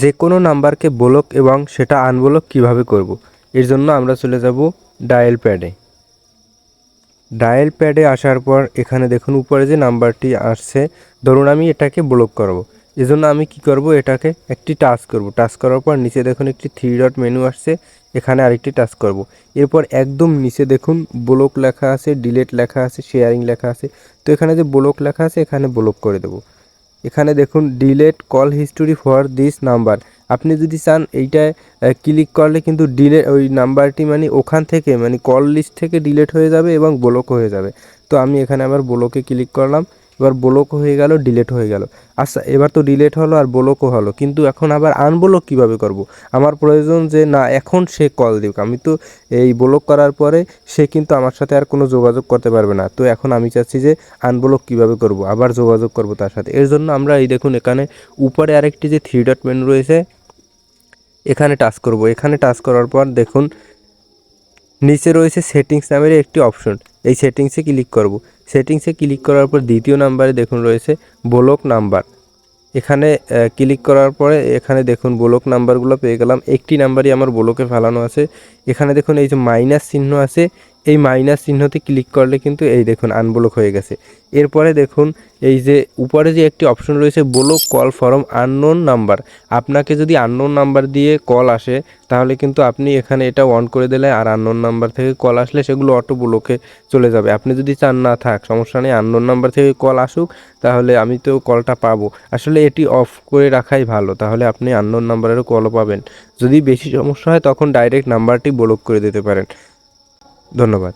যে কোনো নাম্বারকে ব্লক এবং সেটা আনব্লক কীভাবে করব। এর জন্য আমরা চলে যাব ডায়াল প্যাডে ডায়াল প্যাডে আসার পর এখানে দেখুন উপরে যে নাম্বারটি আসছে, ধরুন আমি এটাকে ব্লক করব। এজন্য আমি কি করব এটাকে একটি টাচ করব টাচ করার পর নিচে দেখুন একটি থ্রি ডট মেনু আসছে, এখানে আরেকটি টাচ করব। এরপর একদম নিচে দেখুন ব্লক লেখা আছে ডিলেট লেখা আছে শেয়ারিং লেখা আছে তো এখানে যে ব্লক লেখা আছে, এখানে ব্লক করে দেবো এখানে দেখুন delete call history for this number আপনি যদি চান এইটায় ক্লিক করলে কিন্তু ডিলে ওই নাম্বারটি মানে ওখান থেকে মানে কল লিস্ট থেকে ডিলেট হয়ে যাবে এবং ব্লক হয়ে যাবে। তো আমি এখানে আবার ব্লকে ক্লিক করলাম। এবার ব্লক হয়ে গেল ডিলেট হয়ে গেল। আচ্ছা এবার তো ডিলেট হলো আর ব্লকও হলো, কিন্তু এখন আবার আনব্লক কীভাবে করব? আমার প্রয়োজন যে না, এখন সে কল দিক। আমি তো এই ব্লক করার পরে সে কিন্তু আমার সাথে আর কোনো যোগাযোগ করতে পারবে না। তো এখন আমি চাচ্ছি যে আনব্লক কীভাবে করব? আবার যোগাযোগ করব তার সাথে। এর জন্য আমরা এই দেখুন, এখানে উপরে আরেকটি যে থ্রি ডট মেনু রয়েছে, এখানে টাচ করব। এখানে টাচ করার পর দেখুন নিচে রয়েছে সেটিংস নামের একটি অপশন। এই সেটিংসে ক্লিক করব। সেটিংসে ক্লিক করার পর দ্বিতীয় নাম্বারে দেখুন রয়েছে ব্লক নাম্বার। এখানে ক্লিক করার পরে এখানে দেখুন ব্লক নাম্বারগুলো পেয়ে গেলাম। একটি নাম্বারই আমার ব্লকে ফেলানো আছে। এখানে দেখুন এই যে মাইনাস চিহ্ন আছে এই মাইনাস চিহ্নতে ক্লিক করলে কিন্তু এই দেখুন আনব্লক হয়ে গেছে। এরপরে দেখুন এই যে উপরে যে একটি অপশন রয়েছে block call from unknown number আপনাকে যদি আননোন নাম্বার দিয়ে কল আসে, তাহলে কিন্তু আপনি এখানে এটা অন করে দিলে আর আননোন নাম্বার থেকে কল আসলে সেগুলো অটো ব্লকে চলে যাবে। আপনি যদি চান না থাক, সমস্যা নেই আননোন নাম্বার থেকে কল আসুক, তাহলে আমি তো কলটা পাবো। আসলে এটি অফ করে রাখাই ভালো, তাহলে আপনি আননোন নাম্বারেরও কলও পাবেন। যদি বেশি সমস্যা হয়, তখন ডাইরেক্ট নাম্বারটি ব্লক করে দিতে পারেন। ধন্যবাদ।